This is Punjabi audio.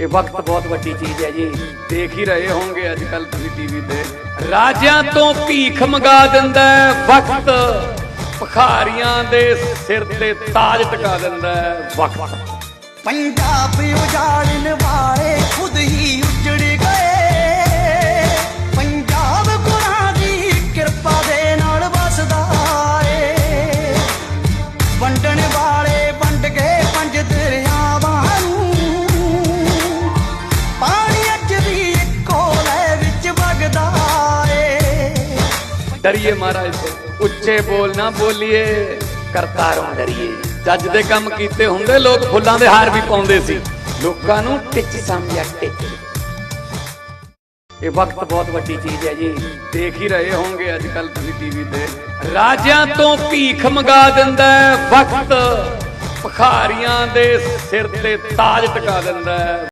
ਇਹ ਵਕਤ ਬਹੁਤ ਵੱਡੀ ਚੀਜ਼ ਹੈ ਜੀ। ਦੇਖ ਹੀ ਰਹੇ ਹੋਵੋਗੇ ਅੱਜ ਕੱਲ ਤੁਸੀਂ ਟੀਵੀ ਤੇ। ਰਾਜਿਆਂ ਤੋਂ ਭੀਖ ਮੰਗਾ ਦਿੰਦਾ ਵਕਤ ਭਖਾਰੀਆਂ ਦੇ ਸਿਰ ਤੇ ਤਾਜ ਟਿਕਾ ਦਿੰਦਾ ਹੈ, ਵਕਤ। ਪੰਜਾਬ ਉਜਾੜਨ ਡਰੀਏ ਮਹਾਰਾਜ ਤੋਂ। ਉੱਚੇ ਬੋਲ ਨਾ ਬੋਲੀਏ, ਕਰਤਾਰੋਂ ਡਰੀਏ। ਜੱਜ ਦੇ ਕੰਮ ਕੀਤੇ ਹੁੰਦੇ, ਲੋਕ ਫੁੱਲਾਂ ਦੇ ਹਾਰ ਵੀ ਪਾਉਂਦੇ ਸੀ। ਲੋਕਾਂ ਨੂੰ ਟਿੱਚ ਸਮਝਿਆ ਟਿੱਚ। ਇਹ ਵਕਤ ਬਹੁਤ ਵੱਡੀ ਚੀਜ਼ ਹੈ ਜੀ। ਦੇਖ ਹੀ ਰਹੇ ਹੋਵੋਗੇ ਅੱਜ ਕੱਲ ਤੁਸੀਂ ਟੀਵੀ ਤੇ। ਰਾਜਿਆਂ ਤੋਂ ਭੀਖ ਮੰਗਾ ਦਿੰਦਾ ਵਕਤ ਭਖਾਰੀਆਂ ਦੇ ਸਿਰ ਤੇ ਤਾਜ ਟਿਕਾ ਦਿੰਦਾ